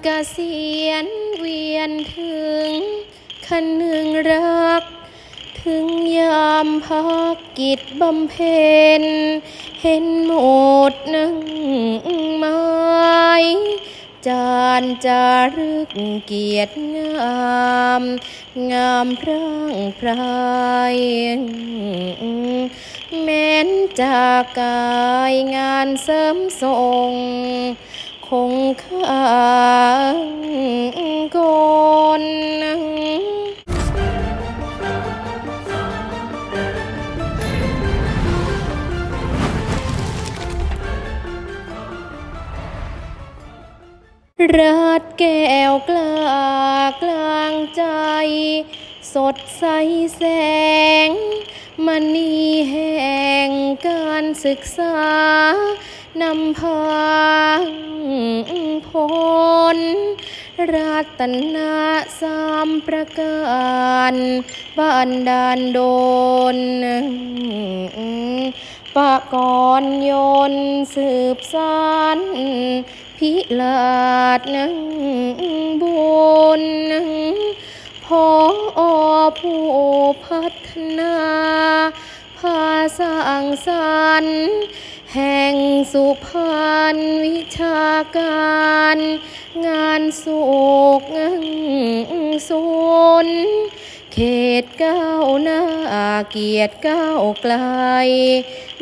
กเกษียณเวียนถึงคันหนึ่งรัก ถึงยามพักกิจบำเพ็ญเห็นหมดนั่งไม้จานจารึกเกียรติงาม งามพร่างพรายแม้นจากกายงานเสริมทรง งค้างกนราดแก้วกล้ากลางใจ สดใสแสงมณีแห่งการศึกษา นำพาผลรัตนาสามประการบ้านดานโดนปะกรยนสืบสานพิลาดนังบุญพออผู้พัฒนา ภาสร้างสรรค์ แห่งสุพรรณวิชาการ งานสุกสุนเขตเก้าหน้าเกียรติเก้าไกล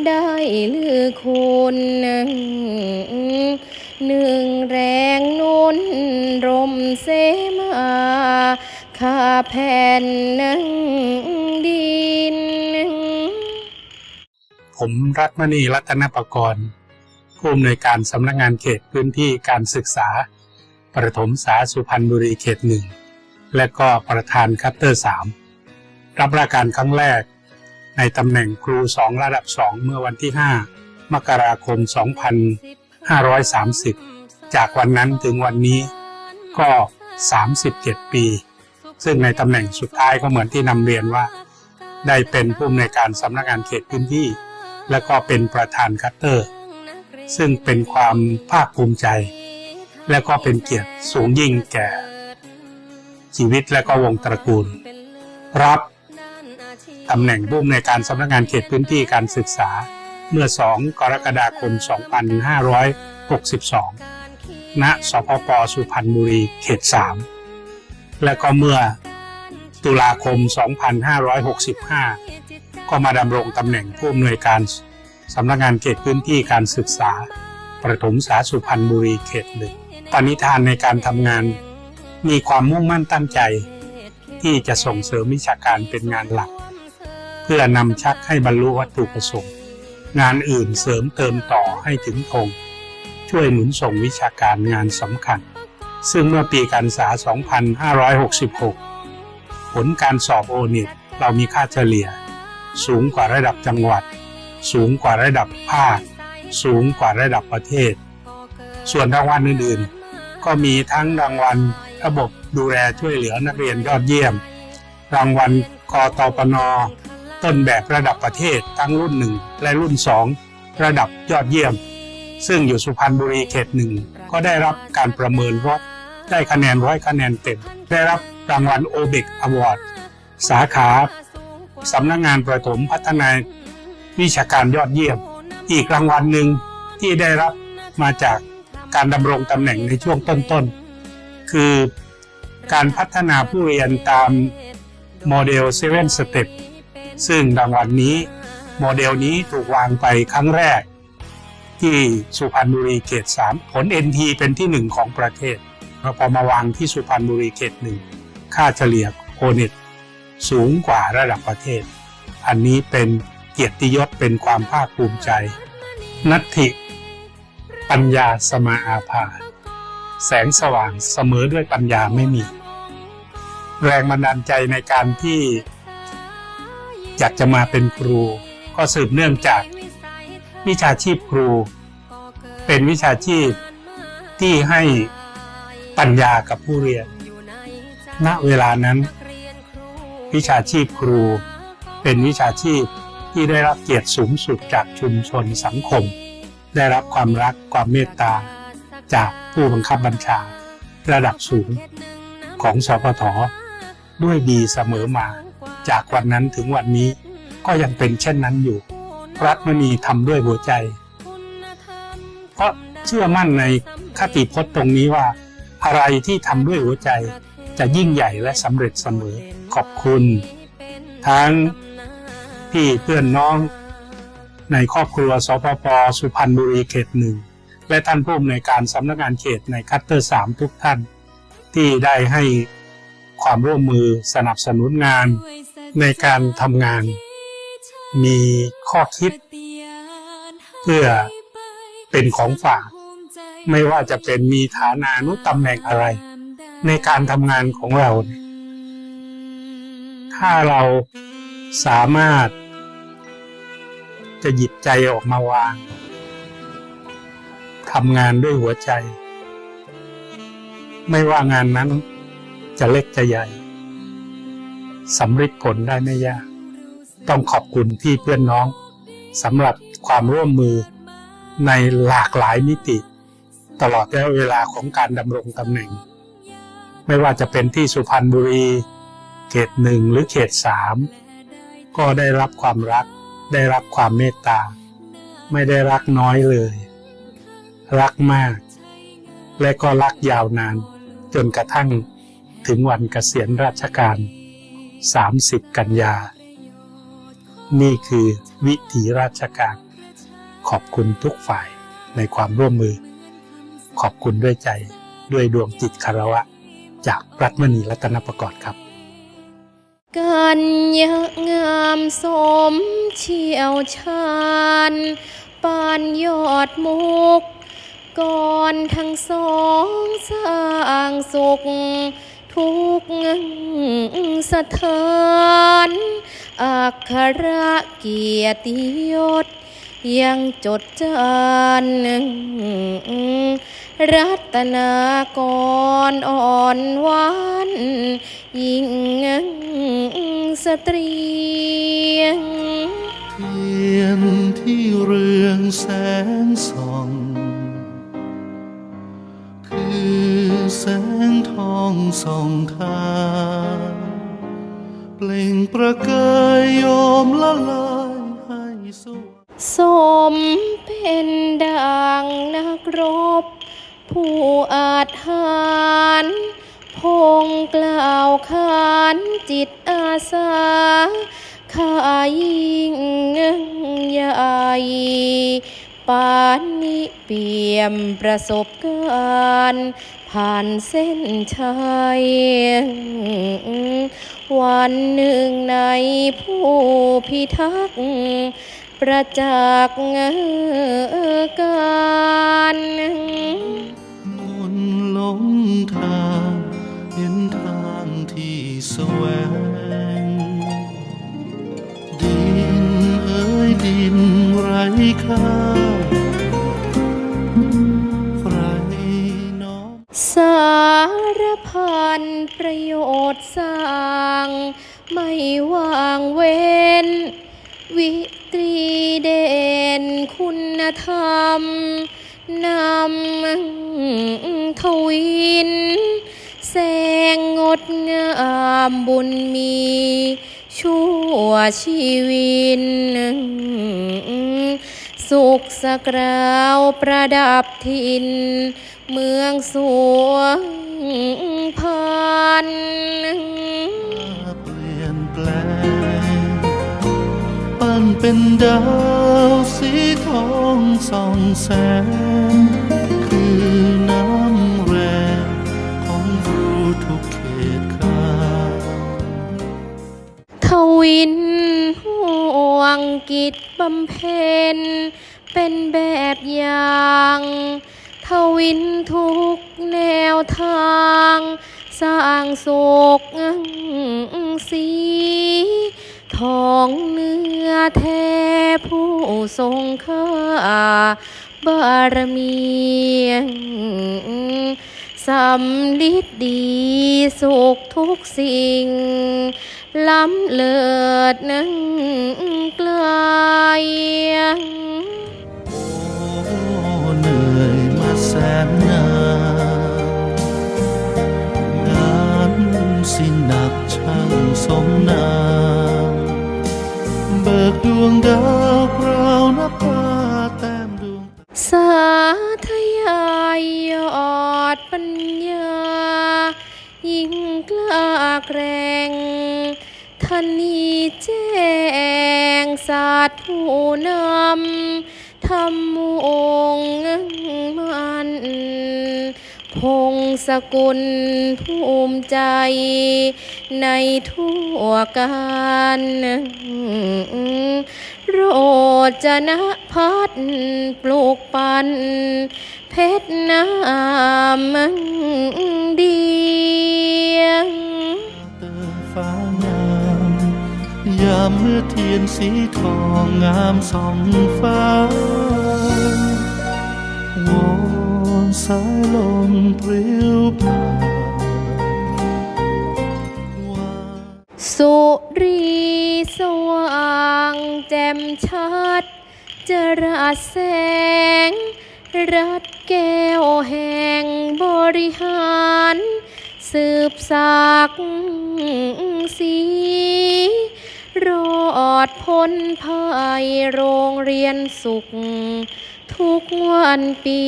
ได้ลือคุณหนึ่งแรงนุนรมเสมาข้าแผ่นนังดิน ผมรัตมณีรัตนประกรณ์ผู้อำนวยการสำนักงานเขตพื้นที่การศึกษา ประถมศึกษาสุพรรณบุรีเขตหนึ่งและก็ประธานคัตเตอร์สามรับราชการครั้งแรก ในตำแหน่งครูสองระดับสองเมื่อวันที่ 5 มกราคม 2530 จากวันนั้นถึงวันนี้ก็ 37 ปี ซึ่งในตำแหน่งสุดท้ายก็เหมือนที่นำเรียนว่า ได้เป็นผู้อำนวยการสำนักงานเขตพื้นที่ และก็เป็นประธานคัตเตอร์ ซึ่งเป็นความภาคภูมิใจ และก็เป็นเกียรติสูงยิ่งแก่ ชีวิตและก็วงตระกูล รับตำแหน่งผู้อำนวยการสำนักงานเขตพื้นที่การศึกษาเมื่อ 2 กรกฎาคม 2562 ณ สพป สุพรรณบุรี เขต 3 และก็เมื่อตุลาคม 2565 ก็มาดำรงตำแหน่งผู้อำนวยการสำนักงานเขตพื้นที่การศึกษา ประถมศึกษาสุพรรณบุรีเขตหนึ่งปณิธานในการทำงาน มีความมุ่งมั่นตั้งใจ ที่จะส่งเสริมวิชาการเป็นงานหลัก เพื่อนำชักให้บรรลุวัตถุประสงค์ งานอื่นเสริมเติมต่อให้ถึงธงช่วยหนุนส่งวิชาการงานสำคัญ ซึ่งเมื่อปีการศึกษา 2566 ผลการสอบโอเน็ตเรามีค่าเฉลี่ย สูงกว่าระดับจังหวัด สูงกว่าระดับภาค สูงกว่าระดับประเทศ ส่วนรางวัลอื่นๆ ก็มีทั้งรางวัลระบบดูแลช่วยเหลือนักเรียนยอดเยี่ยม รางวัลกตปน ต้นแบบระดับประเทศทั้งรุ่นหนึ่งและรุ่นสองระดับยอดเยี่ยม ซึ่งอยู่สุพรรณบุรีเขตหนึ่งก็ได้รับการประเมินว่าได้คะแนนร้อยคะแนนเต็ม ได้รับรางวัลโอเบกอวอร์ดสาขา สำนักงานประถมพัฒนาวิชาการยอดเยี่ยม อีกรางวัลหนึ่งที่ได้รับมาจากการดำรงตำแหน่งในช่วงต้นๆ คือการพัฒนาผู้เรียนตามโมเดล 7 Step ซึ่งรางวัลนี้โมเดลนี้ถูกวางไปครั้งแรก ที่สุพรรณบุรีเขต 3 ผล NT เป็นที่หนึ่งของประเทศแล้วพอมาวางที่สุพรรณบุรีเขตหนึ่งค่าเฉลี่ยโอเน็ต สูงกว่าระดับประเทศ อันนี้เป็นเกียรติยศเป็นความภาคภูมิใจ นัตถิ ปัญญาสมาอาภา แสงสว่างเสมอด้วยปัญญาไม่มี แรงบันดาลใจในการที่อยากจะมาเป็นครู ก็สืบเนื่องจากวิชาชีพครู เป็นวิชาชีพที่ให้ปัญญากับผู้เรียน ณ เวลานั้น วิชาชีพครู เป็นวิชาชีพที่ได้รับเกียรติสูงสุดจากชุมชนสังคม ได้รับความรักความเมตตา จากผู้บังคับบัญชา ระดับสูงของสปทด้วยดีเสมอมา จากวันนั้นถึงวันนี้ก็ยังเป็นเช่นนั้นอยู่ รัฐมณีทำด้วยหัวใจ เพราะเชื่อมั่นในคติพจน์ตรงนี้ว่า อะไรที่ทำด้วยหัวใจจะยิ่งใหญ่และสำเร็จเสมอ ขอบคุณ ทั้งพี่เพื่อนน้อง ในครอบครัวสพปสุพรรณบุรีเขตหนึ่งและท่านผู้อำนวยการสำนักงานเขตในคัตเตอร์สามทุกท่าน ที่ได้ให้ความร่วมมือสนับสนุนงานในการทำงาน มีข้อคิด เพื่อเป็นของฝาก ไม่ว่าจะเป็นมีฐานานุตำแหน่งอะไร ในการทำงานของเราเนี่ย ถ้าเราสามารถ จะหยิบใจออกมาวางทำงานด้วยหัวใจ ไม่ว่างานนั้นจะเล็กจะใหญ่สำเร็จผลได้ไม่ยาก ต้องขอบคุณที่เพื่อนน้องสำหรับความร่วมมือในหลากหลายมิติ ตลอดระยะเวลาของการดำรงตำแหน่ง ไม่ว่าจะเป็นที่สุพรรณบุรี เขตหนึ่งหรือเขตสามก็ได้รับความรัก ได้รับความเมตตา ไม่ได้รักน้อยเลย รักมาก และก็รักยาวนาน จนกระทั่งถึงวันเกษียณราชการ 30 กันยา นี่คือวิถีราชการ ขอบคุณทุกฝ่ายในความร่วมมือ ขอบคุณด้วยใจด้วยดวงจิตคารวะ จากรัตมณีรัตนประกอบครับ กันยะงามสมเชี่ยวชาญปานยอดมุก ก่อนทั้งสองสร้างสุข ทุกสถานอักขระเกียรติยศ ยังจดจาน รัตนากรอ่อนหวานยิ่งสตรีเทียนที่เรืองแสงส่อง คือแสงทองส่องทางเปล่งประกายโยมละลายให้สว่างสมเป็นดังนักรบ ผู้อาจหารพงกล่าวขานจิตอาสาข้ายิ่งใหญ่ปานนิเปี่ยมประสบการณ์ผ่านเส้นชัยวันหนึ่งในผู้พิทักษ์ประจักษ์การ ไม่วางเว้น วิตรีเด่นคุณธรรมนำทวิน แสงงดงามบุญมี ชั่วชีวิน สุขสกราวประดับทิน เมืองสวงพัน เป็นดาวสีทองส่องแสง คือน้ำแรงของรู้ทุกเขตขาทวินห่วงกิจบำเพ็ญ เป็นแบบอย่างทวินทุกแนวทาง สร้างสุขสี ของเนื้อแท้ผู้ทรงค่าบารมีสำลิดดีสุขทุกสิ่ง ล้ำเลิศนั่งไกลโอ้เหนื่อยมาแสนนานงานสิหนักช่างสมนาิกดวงดาวพราวนับตาแต้มดวง สาธยายยอดปัญญา ยิ่งกล้าแกร่งทันนีแจ้งศาสตร์ผู้นำทำมงมัน พงสกุลภูมิใจ ในทั่วการโรจนะพัดปลูกปัน เพชรน้ำเดียงเติมฟ้างามยามเมื่อเทียนสีทองงามสองฟ้า สายลมปลิวผ่านสุรีสว่างแจ่มชัดจราแสง รัดแก้วแห่งบริหาร สืบสากสีรอดพ้นภัยโรงเรียนสุข ทุกวันเปี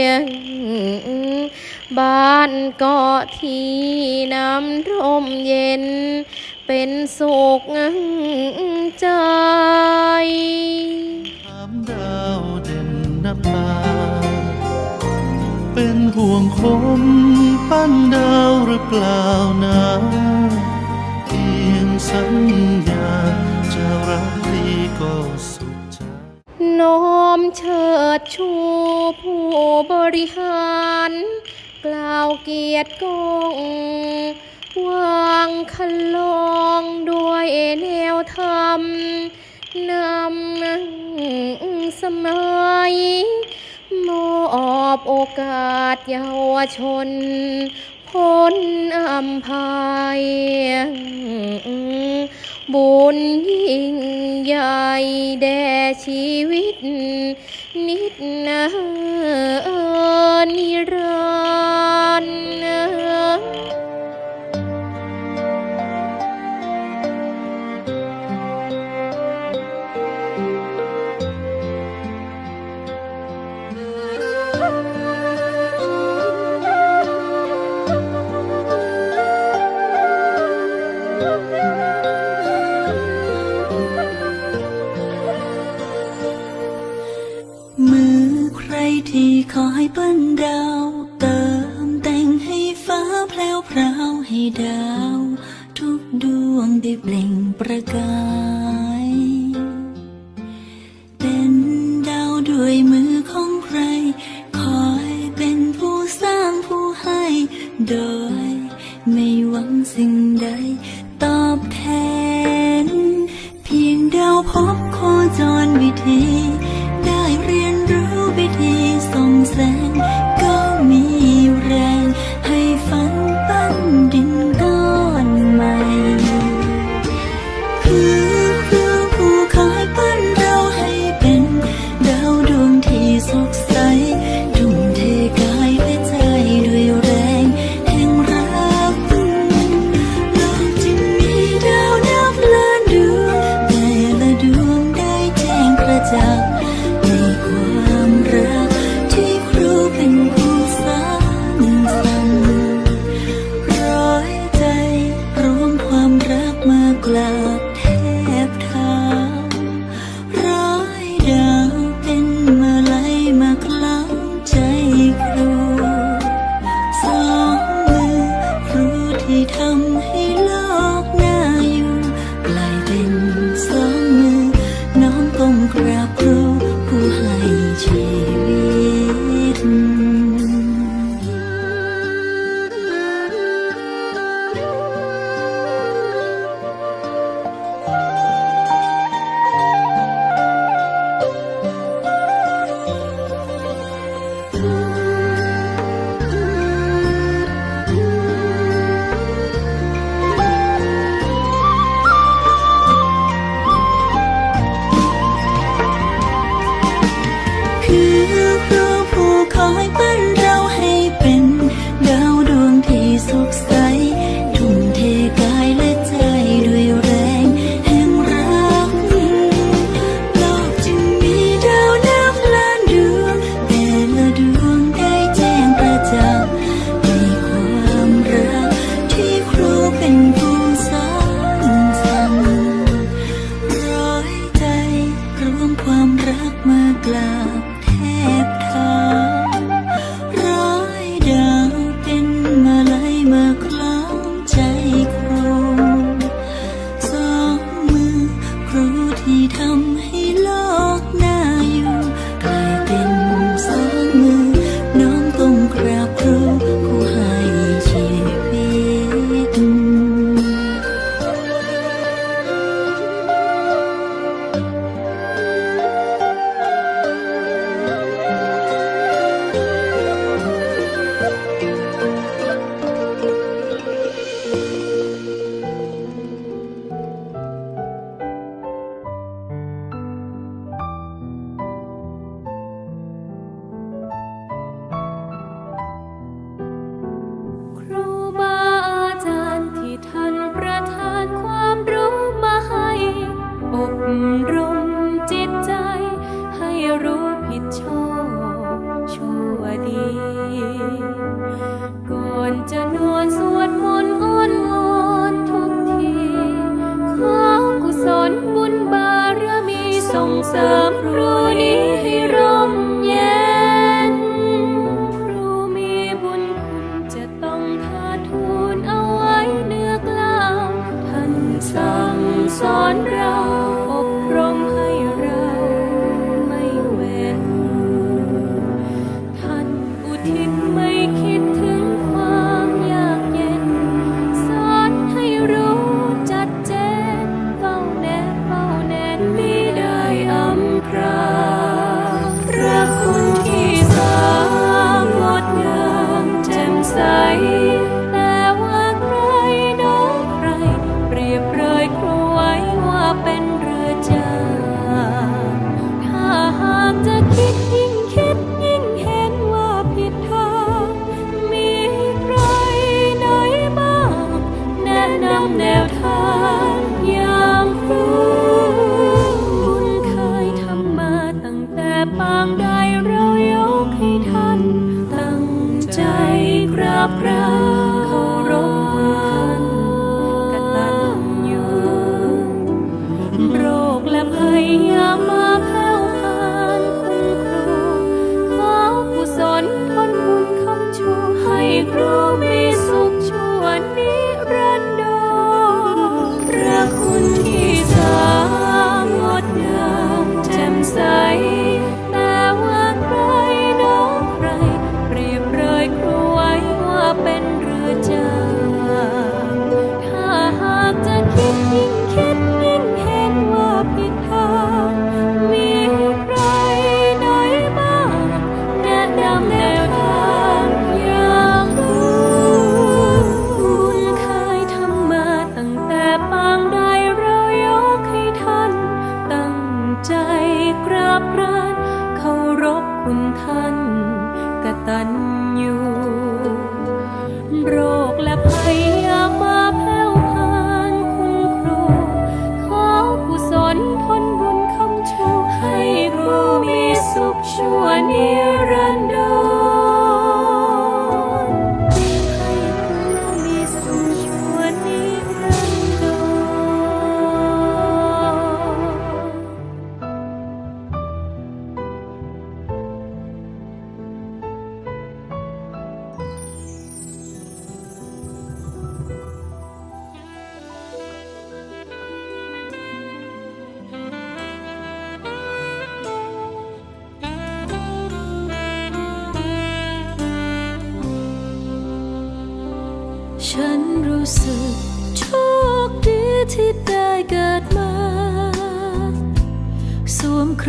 ยงบ้านเกาะที่น้ำร่มเย็น เป็นสุขใจถามดาวเด่นนับตาเป็นห่วงคมปั้นดาวหรือเปล่านะเพียงสัญญาจะรักดีก็สุ น้อมเชิดชูผู้บริหาร กล่าวเกียรติกงวางคันลองด้วยแนวธรรมนำสมัยมอบโอกาสเยาวชน พ้นอัมพาย บุญยิ่งใหญ่แด่ชีวิต นิดนานิร ง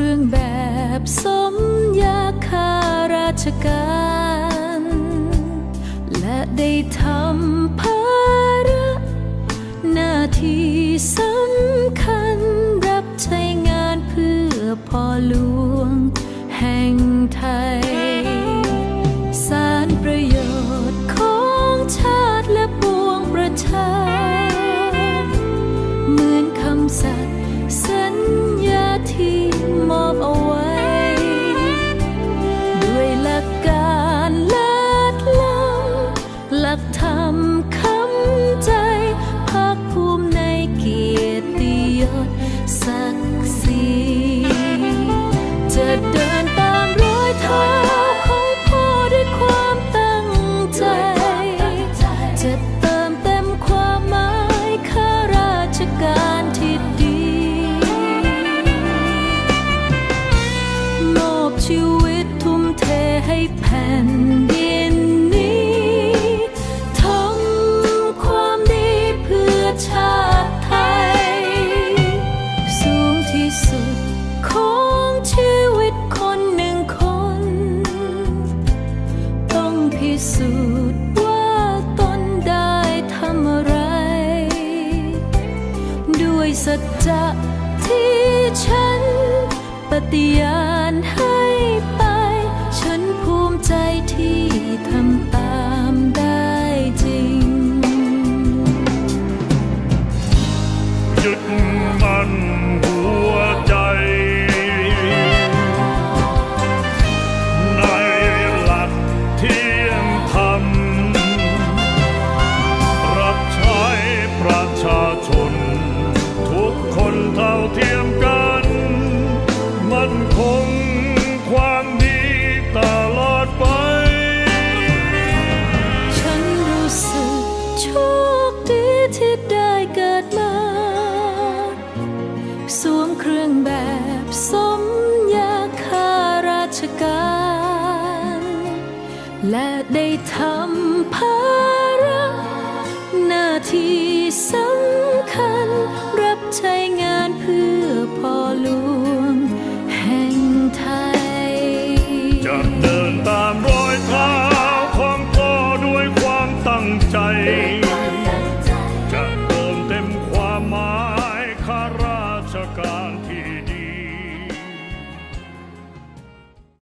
รื่อง แบบสมยาคาราชการ และได้ทำภาระหน้าที่สำคัญ รับใช้งานเพื่อพอลู ทำภาระหน้าที่สำคัญรับใช้งาน